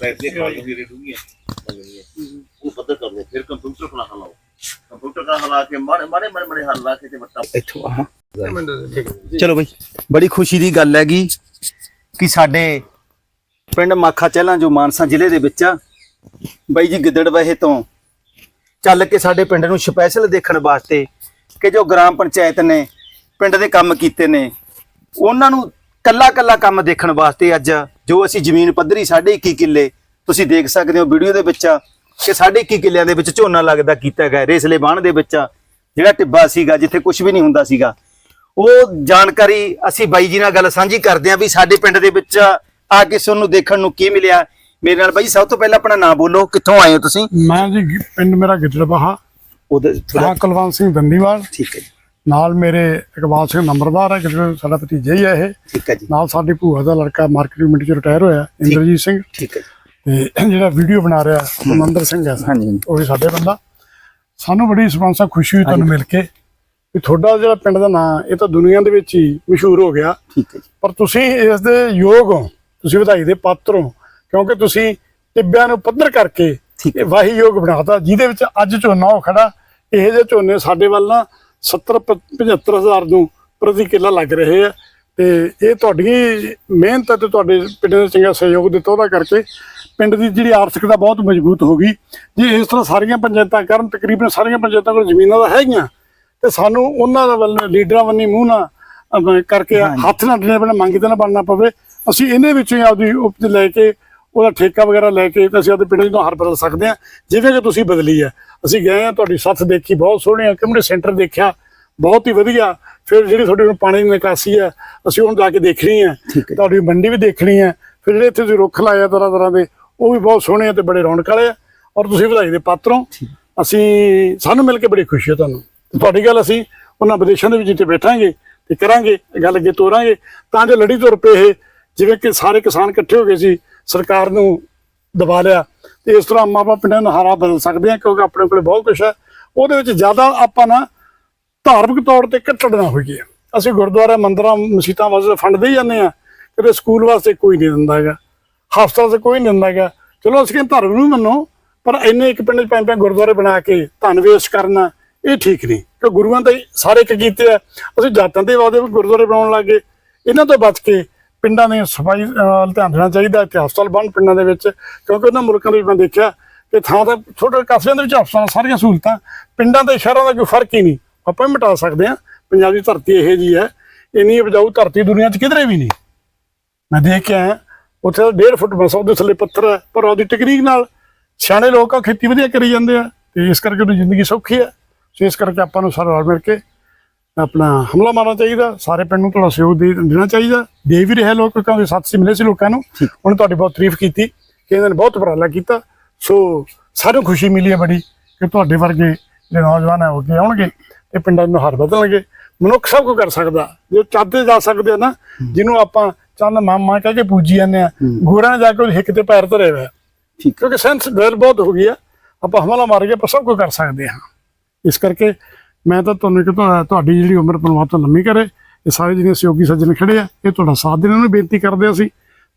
ਬੈਠ ਕੇ ਖਾਈ ਹੋਈ ਰੇਡੂਗੀਆਂ ਉਹ ਪੱਧਰ ਕਰ ਲਓ ਫਿਰ ਕੰਪਿਊਟਰ ਖਲਾ ਹਲਾਓ। ਕੰਪਿਊਟਰ ਦਾ ਹਲਾ ਕੇ ਮਾੜੇ ਮਾੜੇ ਮਾੜੇ ਮਾੜੇ ਹੱਲ ਲਾ ਕੇ ਤੇ ਬੱਟਾ ਇੱਥੋਂ ਆਹ ਚਲੋ ਬਈ ਬੜੀ ਖੁਸ਼ੀ ਦੀ ਗੱਲ ਹੈਗੀ ਕਿ ਸਾਡੇ ਪਿੰਡ ਮਾਖਾ ਚਹਿਲਾਂ ਜੋ ਮਾਨਸਾ ਜ਼ਿਲ੍ਹੇ ਦੇ ਵਿੱਚ ਆ ਬਾਈ ਜੀ ਗਿੱਦੜਵਾਹੇ ਤੋਂ ਚੱਲ ਕੇ ਸਾਡੇ ਪਿੰਡ ਨੂੰ ਸਪੈਸ਼ਲ ਦੇਖਣ ਵਾਸਤੇ ਕਿ ਜੋ ਗ੍ਰਾਮ ਪੰਚਾਇਤ ਨੇ ਪਿੰਡ ਦੇ ਕੰਮ ਕੀਤੇ ਨੇ ਉਹਨਾਂ ਨੂੰ ਕੱਲਾ ਕੱਲਾ ਕੰਮ ਦੇਖਣ ਵਾਸਤੇ ਅੱਜ ਜੋ ਅਸੀਂ ਜ਼ਮੀਨ ਪੱਧਰੀ ਸਾਡੇ 21 ਕਿੱਲੇ ਤੁਸੀਂ ਦੇਖ ਸਕਦੇ ਹੋ ਵੀਡੀਓ ਦੇ ਵਿੱਚ ਕਿ ਸਾਡੇ 21 ਕਿੱਲਿਆਂ ਦੇ ਵਿੱਚ ਝੋਨਾ ਲੱਗਦਾ ਕੀਤਾ ਗਿਆ ਰੇਸਲੇ ਬਾਣ ਦੇ ਵਿੱਚ ਜਿਹੜਾ ਟਿੱਬਾ ਸੀਗਾ ਜਿੱਥੇ ਕੁਝ ਵੀ ਨਹੀਂ ਹੁੰਦਾ ਸੀਗਾ। ਉਹ ਜਾਣਕਾਰੀ ਅਸੀਂ ਬਾਈ ਜੀ ਨਾਲ ਗੱਲ ਸਾਂਝੀ ਕਰਦੇ ਆਂ ਵੀ ਸਾਡੇ ਪਿੰਡ ਦੇ ਵਿੱਚ ਆ ਕੇ ਤੁਹਾਨੂੰ ਦੇਖਣ ਨੂੰ ਕੀ ਮਿਲਿਆ। ਮੇਰੇ ਨਾਲ ਬਾਈ ਸਭ ਤੋਂ ਪਹਿਲਾਂ ਆਪਣਾ ਨਾਮ ਬੋਲੋ ਕਿੱਥੋਂ ਆਏ ਹੋ ਤੁਸੀਂ? ਮੈਂ ਜੀ ਪਿੰਡ ਮੇਰਾ ਗਿੱਦੜਬਾਹਾ। ਉਹਦੇ ਹਾਂ ਕੁਲਵੰਤ ਸਿੰਘ ਦੰਦੀਵਾਲ। ਠੀਕ ਹੈ ਜੀ। ਨਾਲ ਮੇਰੇ ਇਕਬਾਲ ਸਿੰਘ ਨੰਬਰਦਾਰ ਹੈ ਗਿੱਦੜ ਸਾਡਾ ਭਤੀਜਾ ਹੀ ਹੈ ਇਹ। ਠੀਕ ਹੈ ਜੀ। ਨਾਲ ਸਾਡੀ ਭੂਆ ਦਾ ਲੜਕਾ ਮਾਰਕੀਟ ਕਮੇਟੀ ਚ ਰਿਟਾਇਰ ਹੋਇਆ ਇੰਦਰਜੀਤ ਸਿੰਘ। ਠੀਕ ਹੈ ਤੇ ਜਿਹੜਾ ਵੀਡੀਓ ਬਣਾ ਰਿਹਾ ਮਨਿੰਦਰ ਸਿੰਘ ਹੈ। ਹਾਂਜੀ। ਉਹ ਵੀ ਸਾਡੇ ਬੰਦਾ। ਸਾਨੂੰ ਬੜੀ ਸਪਾਂਸਾ ਖੁਸ਼ੀ ਹੋਈ ਤੁਹਾਨੂੰ ਮਿਲ ਕੇ ਵੀ ਤੁਹਾਡਾ ਜਿਹੜਾ ਪਿੰਡ ਦਾ ਨਾਂ ਇਹ ਤਾਂ ਦੁਨੀਆ ਦੇ ਵਿੱਚ ਹੀ ਮਸ਼ਹੂਰ ਹੋ ਗਿਆ। ਠੀਕ ਹੈ ਜੀ। ਪਰ ਤੁਸੀਂ ਇਸ ਦੇ ਯੋਗ ਹੋ। ਤੁਸੀਂ ਵਧਾਈ ਦੇ ਪਾਤਰ ਹੋ। ਕਿਉਂਕਿ ਤੁਸੀਂ ਟਿੱਬਿਆਂ ਨੂੰ ਪੱਧਰ ਕਰਕੇ। ਇਹ ਵਾਹੀ ਯੋਗ ਬਣਾਤਾ ਜਿਹਦੇ ਵਿੱਚ ਅੱਜ ਝੋਨਾ ਖੜਾ ਇਹ ਜਿਹੇ ਝੋਨੇ ਸਾਡੇ ਵੱਲ ਨਾ 70 75000 ਨੂੰ ਪ੍ਰਤੀ ਕਿੱਲਾ ਲੱਗ ਰਹੇ ਆ। ਤੇ ਇਹ ਤੁਹਾਡੀ ਮਿਹਨਤ ਤੇ ਤੁਹਾਡੇ ਪਿੰਡ ਦੇ ਚੰਗਾ ਸਹਿਯੋਗ ਦਿੱਤਾ ਉਹਦਾ ਕਰਕੇ ਪਿੰਡ ਦੀ ਜਿਹੜੀ ਆਰਥਿਕਤਾ ਬਹੁਤ ਮਜ਼ਬੂਤ ਹੋ ਗਈ। ਜੇ ਇਸ ਤਰ੍ਹਾਂ ਸਾਰੀਆਂ ਪੰਚਾਇਤਾਂ ਕਰਨ ਤਕਰੀਬਨ ਸਾਰੀਆਂ ਪੰਚਾਇਤਾਂ ਕੋਲ ਜ਼ਮੀਨਾਂ ਤਾਂ ਹੈਗੀਆਂ ਤੇ ਸਾਨੂੰ ਉਹਨਾਂ ਦਾ ਵੱਲ ਲੀਡਰਾਂ ਵੰਨੀ ਮੂੰਹ ਨਾ ਕਰਕੇ ਹੱਥ ਨਾਲ ਡਣੇ ਬਣੇ ਮੰਗੀ ਤੇ ਨਾ ਬਣਨਾ ਪਵੇ। ਅਸੀਂ ਇਹਦੇ ਵਿੱਚੋਂ ਹੀ ਆਪਦੀ ਉਪਜ ਲੈ ਕੇ ਉਹਦਾ ਠੇਕਾ ਵਗੈਰਾ ਲੈ ਕੇ ਤੇ ਅਸੀਂ ਆਪਦੇ ਪਿੰਡ ਨੂੰ ਹਰ ਬਦਲ ਸਕਦੇ ਹਾਂ ਜਿਵੇਂ ਕਿ ਤੁਸੀਂ ਬਦਲੀ ਹੈ। ਅਸੀਂ ਗਏ ਆ ਤੁਹਾਡੀ ਸੱਥ ਦੇਖੀ ਬਹੁਤ ਸੋਹਣੀ ਹੈ ਕਮਿਊਨਿਟੀ ਸੈਂਟਰ ਦੇਖਿਆ ਬਹੁਤ ਹੀ ਵਧੀਆ। ਫਿਰ ਜਿਹੜੀ ਤੁਹਾਡੇ ਨੂੰ ਪਾਣੀ ਦੀ ਨਿਕਾਸੀ ਹੈ ਅਸੀਂ ਹੁਣ ਜਾ ਕੇ ਦੇਖਣੀ ਹੈ। ਤੁਹਾਡੀ ਮੰਡੀ ਵੀ ਦੇਖਣੀ ਹੈ। ਫਿਰ ਜਿਹੜੇ ਇੱਥੇ ਤੁਸੀਂ ਰੁੱਖ ਲਾਏ ਆ ਤਰ੍ਹਾਂ ਤਰ੍ਹਾਂ ਦੇ ਉਹ ਵੀ ਬਹੁਤ ਸੋਹਣੇ ਆ ਤੇ ਬੜੇ ਰੌਣਕ ਵਾਲੇ ਆ। ਔਰ ਤੁਸੀਂ ਵਧਾਈ ਦੇ ਪਾਤਰ ਅਸੀਂ ਸਾਨੂੰ ਮਿਲ ਕੇ ਬੜੀ ਖੁਸ਼ੀ ਹੈ ਤੁਹਾਨੂੰ। ਤੁਹਾਡੀ ਗੱਲ ਅਸੀਂ ਉਹਨਾਂ ਵਿਦੇਸ਼ਾਂ ਦੇ ਵਿੱਚ ਜਿੱਥੇ ਬੈਠਾਂਗੇ ਤੇ ਕਰਾਂਗੇ ਗੱਲ ਅੱਗੇ ਤੋਰਾਂਗੇ। ਤਾਂ ਜੋ ਲੜੀ ਤੁਰ ਪਏ ਇਹ ਜਿਵੇਂ ਕਿ ਸਾਰੇ ਕਿਸਾਨ ਇਕੱਠੇ ਹੋ ਗਏ ਸੀ ਸਰਕਾਰ ਨੂੰ ਦਬਾ ਲਿਆ। ਤੇ ਇਸ ਤਰ੍ਹਾਂ ਆਪਾਂ ਪਿੰਡਾਂ ਨੂੰ ਹਾਰਾ ਬਦਲ ਸਕਦੇ ਹਾਂ ਕਿਉਂਕਿ ਆਪਣੇ ਕੋਲੇ ਬਹੁਤ ਕੁਝ ਹੈ। ਉਹਦੇ ਵਿੱਚ ਜ਼ਿਆਦਾ ਆਪਾਂ ਨਾ ਧਾਰਮਿਕ ਤੌਰ ਤੇ ਕੱਟੜ ਨਾ ਹੋਈਏ। ਅਸੀਂ ਗੁਰਦੁਆਰਾ, ਮੰਦਰਾਂ ਮਸੀਤਾਂ ਵਾਸਤੇ ਫੰਡ ਦੇ ਜਾਂਦੇ ਆ। ਕਿਤੇ ਸਕੂਲ ਵਾਸਤੇ ਕੋਈ ਨਹੀਂ ਦਿੰਦਾ ਹੈਗਾ। ਹਸਪਤਾਲ ਤੇ ਕੋਈ ਨਹੀਂ ਦਿੰਦਾ ਹੈਗਾ। ਚਲੋ, ਅਸੀਂ ਧਰਮ ਨੂੰ ਮੰਨੋ, ਪਰ ਇੰਨੇ ਇੱਕ ਪਿੰਡ 'ਚ ਪੰਜ ਪੰਜ ਗੁਰਦੁਆਰੇ ਬਣਾ ਕੇ ਧਨ ਵੇਸਟ ਕਰਨਾ, ਇਹ ਠੀਕ ਨਹੀਂ। ਕਿ ਗੁਰੂਆਂ ਦੇ ਸਾਰੇ ਇੱਕ ਕੀਤੇ ਆ। ਅਸੀਂ ਜਾਤਾਂ ਦੇ ਵਾਦੇ ਗੁਰਦੁਆਰੇ ਬਣਾਉਣ ਲੱਗੇ ਇਹਨਾਂ ਤੋਂ ਬਚ ਕੇ ਪਿੰਡਾਂ ਦੀ ਸਫ਼ਾਈ ਵੱਲ ਧਿਆਨ ਦੇਣਾ ਚਾਹੀਦਾ ਤੇ ਹਸਪਤਾਲ ਬਣ ਪਿੰਡਾਂ ਦੇ ਵਿੱਚ, ਕਿਉਂਕਿ ਉਹਨਾਂ ਮੁਲਕਾਂ ਦੇ ਵਿੱਚ ਮੈਂ ਦੇਖਿਆ ਕਿ ਥਾਂ ਤਾਂ ਛੋਟੇ ਕਸਬਿਆਂ ਦੇ ਵਿੱਚ ਹਸਪਤਾਲ ਸਾਰੀਆਂ ਸਹੂਲਤਾਂ, ਪਿੰਡਾਂ ਤੇ ਸ਼ਹਿਰਾਂ ਦਾ ਕੋਈ ਫ਼ਰਕ ਹੀ ਨਹੀਂ। ਆਪਾਂ ਵੀ ਮਿਟਾ ਸਕਦੇ ਹਾਂ, ਪੰਜਾਬ ਦੀ ਧਰਤੀ ਇਹੋ ਜੀ ਹੈ, ਇੰਨੀ ਉਪਜਾਊ ਧਰਤੀ ਦੁਨੀਆ 'ਚ ਕਿਧਰੇ ਵੀ ਨਹੀਂ। ਮੈਂ ਦੇਖ ਕੇ ਆਇਆ, ਉੱਥੇ ਤਾਂ 1.5 ਫੁੱਟ ਮਸਾ ਉਹਦੇ ਥੱਲੇ ਪੱਥਰ ਹੈ, ਪਰ ਉਹਦੀ ਟੈਕਨੀਕ ਨਾਲ ਸਿਆਣੇ ਲੋਕ ਆ, ਖੇਤੀ ਵਧੀਆ ਕਰੀ ਜਾਂਦੇ ਆ, ਤੇ ਇਸ ਕਰਕੇ ਉਹਦੀ ਜ਼ਿੰਦਗੀ ਸੌਖੀ ਹੈ। ਸੋ ਇਸ ਕਰਕੇ ਆਪਾਂ ਨੂੰ ਸਾਰਾ ਰਲ ਮਿਲ ਕੇ ਆਪਣਾ ਹਮਲਾ ਮਾਰਨਾ ਚਾਹੀਦਾ ਸਾਰੇ ਪਿੰਡ ਨੂੰ ਥੋੜਾ ਸਹਿਯੋਗ ਦੇ ਦੇਣਾ ਚਾਹੀਦਾ। ਦੇ ਵੀ ਰਹੇ ਲੋਕ ਕਿਉਂਕਿ ਸੀ ਮਿਲੇ ਸੀ ਲੋਕਾਂ ਨੂੰ। ਉਹਨੇ ਤੁਹਾਡੀ ਬਹੁਤ ਤਾਰੀਫ ਕੀਤੀ ਕਿ ਇਹਨਾਂ ਨੇ ਬਹੁਤ ਉਪਰਾਲਾ ਕੀਤਾ। ਸੋ ਸਾਰਿਆਂ ਨੂੰ ਖੁਸ਼ੀ ਮਿਲੀ ਹੈ ਬੜੀ ਕਿ ਤੁਹਾਡੇ ਵਰਗੇ ਜਿਹੜੇ ਨੌਜਵਾਨ ਹੈ ਉਹ ਅੱਗੇ ਆਉਣਗੇ ਤੇ ਪਿੰਡਾਂ ਨੂੰ ਹਰ ਬਦਲਣਗੇ ਮਨੁੱਖ ਸਭ ਕੁਝ ਕਰ ਸਕਦਾ ਜੋ ਚਾਹਤੇ ਜਾ ਸਕਦੇ ਆ ਨਾ ਜਿਹਨੂੰ ਆਪਾਂ ਚੰਦ ਮਾਮਾ ਕਹਿ ਕੇ ਪੂਜੀ ਜਾਂਦੇ ਆ ਗੋਰਾਂ ਜਾ ਕੇ ਹਿੱਕ ਤੇ ਪੈਰ ਧਰੇ ਹੋਇਆ ਠੀਕ। ਕਿਉਂਕਿ ਸੈਂਸ ਡਰ ਬਹੁਤ ਹੋ ਗਈ ਆ ਆਪਾਂ ਹਮਲਾ ਮਾਰ ਕੇ ਆਪਾਂ ਸਭ ਕੁਝ ਕਰ ਸਕਦੇ ਹਾਂ। ਇਸ ਕਰਕੇ ਮੈਂ ਤਾਂ ਤੁਹਾਨੂੰ ਕਿ ਤੁਹਾਡੀ ਜਿਹੜੀ ਉਮਰ ਪਰਮਾਤਮਾ ਲੰਮੀ ਕਰੇ ਇਹ ਸਾਰੇ ਜਿਹੜੇ ਸਹਿਯੋਗੀ ਸੱਜਣ ਖੜੇ ਆ ਇਹ ਤੁਹਾਡਾ ਸਾਥ ਦੇਣ ਨੂੰ ਬੇਨਤੀ ਕਰਦੇ ਅਸੀਂ।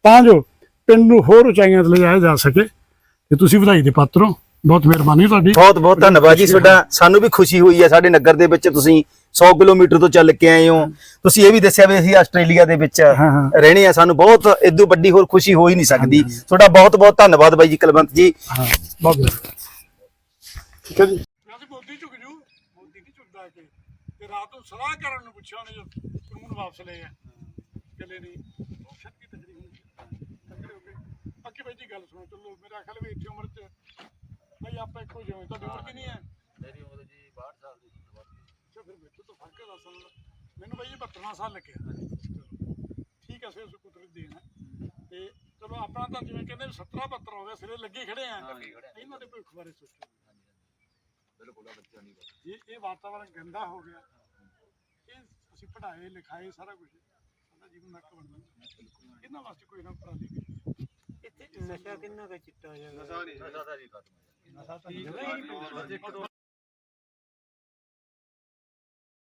ਤਾਂ ਜੋ ਪਿੰਡ ਨੂੰ ਹੋਰ ਉਚਾਈਆਂ ਤੇ ਲਿਜਾਇਆ ਜਾ ਸਕੇ ਤੇ ਤੁਸੀਂ ਵਧਾਈ ਦੇ ਪਾਤਰ ਹੋ। ਬਹੁਤ ਮਿਹਰਬਾਨੀ ਤੁਹਾਡੀ। ਬਹੁਤ ਬਹੁਤ ਧੰਨਵਾਦ ਜੀ ਤੁਹਾਡਾ। ਸਾਨੂੰ ਵੀ ਖੁਸ਼ੀ ਹੋਈ ਹੈ ਸਾਡੇ ਨਗਰ ਦੇ ਵਿੱਚ ਤੁਸੀਂ 100 ਕਿਲੋਮੀਟਰ ਤੋਂ ਚੱਲ ਕੇ ਆਏ ਹੋ। ਤੁਸੀਂ ਇਹ ਵੀ ਦੱਸਿਆ ਵੀ ਅਸੀਂ ਆਸਟ੍ਰੇਲੀਆ ਦੇ ਵਿੱਚ। ਰਹਿਣੇ ਆ। ਸਾਨੂੰ ਬਹੁਤ ਇਦੋਂ ਵੱਡੀ ਹੋਰ ਖੁਸ਼ੀ ਹੋ ਹੀ ਨਹੀਂ ਸਕਦੀ। ਤੁਹਾਡਾ ਬਹੁਤ ਬਹੁਤ ਧੰਨਵਾਦ ਬਾਈ ਜੀ ਕੁਲਵੰਤ ਜੀ। ਹਾਂ ਬਹੁਤ ਠੀਕ ਹੈ ਜੀ ਅਸੀਂ ਮੋਦੀ ਝੁਕ ਜੂ ਮੋਦੀ ਨਹੀਂ ਝੁਕਦਾ ਕਿ ਤੇ ਰਾਤ ਨੂੰ ਸਲਾਹ ਕਰਨ ਨੂੰ ਪੁੱਛਿਆ ਉਹਨੇ ਜੋ ਕਾਨੂੰਨ ਵਾਪਸ ਲਏ ਆ। ਚੱਲੇ ਨਹੀਂ ਸ਼ੱਕੀ ਹੋਈ ਤਕਰੀਬ ਹੋ ਗਈ ਬਾਕੀ ਬਾਈ ਜੀ ਗੱਲ ਸੁਣੋ ਚਲੋ ਮੇਰਾ ਖਿਆਲ ਵੀ ਇੱਥੇ ਉਮਰ ਚ ਭਾਈ ਆਪਾਂ ਇੱਕੋ ਜਿਹੇ ਹੋਏ। ਤੁਹਾਡੀ ਉਮਰ ਕਿੰਨੀ ਹੈ ਮੇਰੀ ਉਮਰ ਜੀ 62 ਸਾਲ ਦੀ ਅੱਛਾ ਫਿਰ ਮੇਰੇ ਤੋਂ ਫ਼ਰਕ ਦਸ ਦਾ। ਮੈਨੂੰ ਬਾਈ ਜੀ 72 ਸਾਲ ਲੱਗਿਆ। ਠੀਕ ਹੈ ਸੇ ਕੁਦਰਤ ਦੇਣ ਤੇ ਚਲੋ ਆਪਣਾ ਤਾਂ ਜਿਵੇਂ ਕਹਿੰਦੇ 17 72 ਹੋ ਗਿਆ ਸਿਰੇ ਲੱਗੇ ਖੜੇ ਆ। ਇਹਨਾਂ ਦੇ ਭਵਿੱਖ ਬਾਰੇ ਸੋਚੋ। ਬਿਲਕੁਲ ਆ ਬੱਚਾ ਨਹੀਂ ਬਸ ਇਹ ਇਹ ਵਾਤਾਵਰਨ ਗੰਦਾ ਹੋ ਗਿਆ। ਇਹ ਅਸੀਂ ਪੜ੍ਹਾਏ ਲਿਖਾਏ ਸਾਰਾ ਕੁਝ ਸਾਡਾ ਜੀਵਨ ਨੱਕ ਬਣ ਜਾਂਦਾ ਇਹਨਾਂ ਵਾਸਤੇ ਕੋਈ ਨਾ ਉਪਰਾਲੇ ਕਰੀਏ ਇੱਥੇ ਨਸ਼ਾ ਕਿੰਨਾ ਕੁ ਚਿੱਟਾ ਹੈਗਾ ਨਸ਼ਾ ਨਹੀਂ ਨਸ਼ਾ ਤਾਂ ਜੀ ਖਤਮ ਹੈ ਨਸ਼ਾ ਤਾਂ